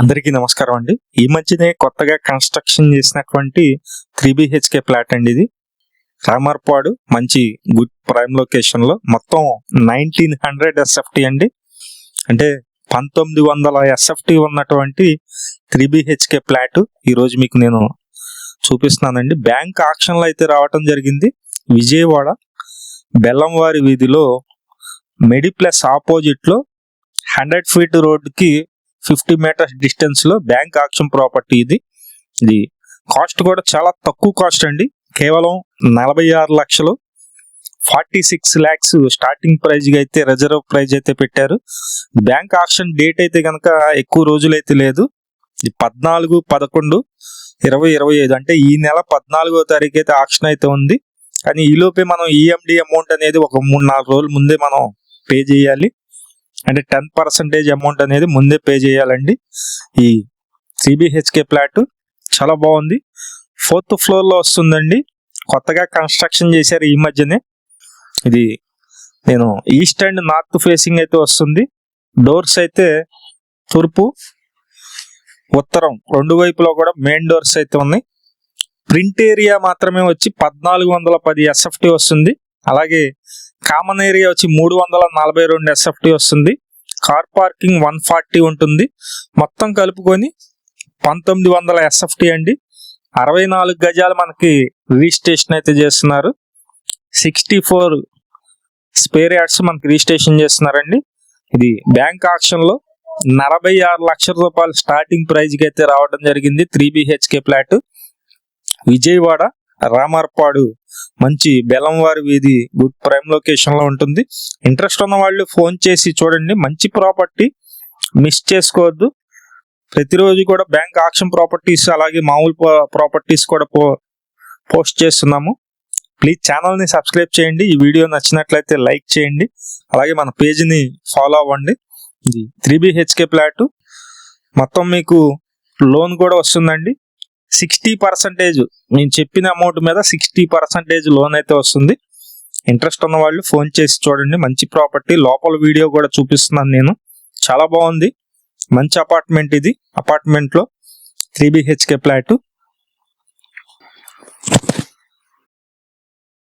అందరికీ నమస్కారం అండి. ఈ మధ్యనే కొత్తగా కన్స్ట్రక్షన్ చేసినటువంటి త్రీ బిహెచ్కే ఫ్లాట్ అండి ఇది. రామర్పాడు మంచి గుడ్ ప్రైమ్ లొకేషన్లో మొత్తం నైన్టీన్ హండ్రెడ్ ఎస్ఎఫ్టీ అండి. అంటే పంతొమ్మిది వందల ఎస్ఎఫ్టీ ఉన్నటువంటి త్రీ బిహెచ్కే ఫ్లాట్ ఈ రోజు మీకు నేను చూపిస్తున్నానండి. బ్యాంక్ ఆక్షన్లో అయితే రావటం జరిగింది. విజయవాడ బెల్లంవారి వీధిలో మెడిప్లస్ ప్లస్ ఆపోజిట్లో హండ్రెడ్ ఫీట్ రోడ్కి ఫిఫ్టీ మీటర్స్ డిస్టెన్స్లో బ్యాంక్ ఆక్షన్ ప్రాపర్టీ ఇది. ఇది కాస్ట్ కూడా చాలా తక్కువ కాస్ట్ అండి. కేవలం నలభై ఆరు లక్షలు. ఫార్టీ సిక్స్ ల్యాక్స్ స్టార్టింగ్ ప్రైజ్గా అయితే రిజర్వ్ ప్రైజ్ అయితే పెట్టారు. బ్యాంక్ ఆక్షన్ డేట్ అయితే కనుక ఎక్కువ రోజులైతే లేదు. ఇది పద్నాలుగు పదకొండు ఇరవై ఇరవై ఐదు అంటే ఈ నెల పద్నాలుగో తారీఖు అయితే ఆక్షన్ అయితే ఉంది. కానీ ఈలోపే మనం ఈఎండి అమౌంట్ అనేది ఒక మూడు నాలుగు రోజుల ముందే మనం పే చేయాలి. అంటే టెన్ పర్సెంటేజ్ అమౌంట్ అనేది ముందే పే చేయాలండి. ఈ సిబిహెచ్కే ఫ్లాట్ చాలా బాగుంది. ఫోర్త్ ఫ్లోర్లో వస్తుందండి. కొత్తగా కన్స్ట్రక్షన్ చేశారు ఈ మధ్యనే. ఇది నేను ఈస్ట్ అండ్ నార్త్ ఫేసింగ్ అయితే వస్తుంది. డోర్స్ అయితే తూర్పు ఉత్తరం రెండు వైపులో కూడా మెయిన్ డోర్స్ అయితే ఉన్నాయి. ప్రింట్ ఏరియా మాత్రమే వచ్చి పద్నాలుగు వందల పది ఎస్ఎఫ్టీ వస్తుంది. అలాగే కామన్ ఏరియా వచ్చి మూడు వందల నలభై రెండు ఎస్ఎఫ్టీ వస్తుంది. కార్ పార్కింగ్ వన్ ఫార్టీ ఉంటుంది. మొత్తం కలుపుకొని పంతొమ్మిది వందల ఎస్ఎఫ్టీ అండి. అరవై నాలుగు గజాలు మనకి రిజిస్ట్రేషన్ అయితే చేస్తున్నారు. సిక్స్టీ ఫోర్ స్పేర్ యార్డ్స్ మనకి రిజిస్ట్రేషన్ చేస్తున్నారండి. ఇది బ్యాంక్ ఆక్షన్లో నలభై ఆరు లక్షల రూపాయలు స్టార్టింగ్ ప్రైజ్కి అయితే రావడం జరిగింది. Three BHK flat. Vijayawada Ramarpadu మంచి బెల్లంవారి వీధి గుడ్ ప్రైమ్ లొకేషన్లో ఉంటుంది. ఇంట్రెస్ట్ ఉన్న వాళ్ళు ఫోన్ చేసి చూడండి. మంచి ప్రాపర్టీ మిస్ చేసుకోవద్దు. ప్రతిరోజు కూడా బ్యాంక్ ఆక్షన్ ప్రాపర్టీస్ అలాగే మామూలు ప్రాపర్టీస్ కూడా పో పోస్ట్ చేస్తున్నాము. ప్లీజ్ ఛానల్ని సబ్స్క్రైబ్ చేయండి. ఈ వీడియో నచ్చినట్లయితే లైక్ చేయండి. అలాగే మన పేజీని ఫాలో అవ్వండి. ఇది త్రీ బిహెచ్కే ఫ్లాట్. మొత్తం మీకు లోన్ కూడా వస్తుందండి. సిక్స్టీ పర్సెంటేజ్ నేను చెప్పిన అమౌంట్ మీద సిక్స్టీ పర్సెంటేజ్ లోన్ అయితే వస్తుంది. ఇంట్రెస్ట్ ఉన్న వాళ్ళు ఫోన్ చేసి చూడండి. మంచి ప్రాపర్టీ. లోపల వీడియో కూడా చూపిస్తున్నాను నేను. చాలా బాగుంది. మంచి అపార్ట్మెంట్ ఇది. అపార్ట్మెంట్లో త్రీ బిహెచ్కే ఫ్లాట్.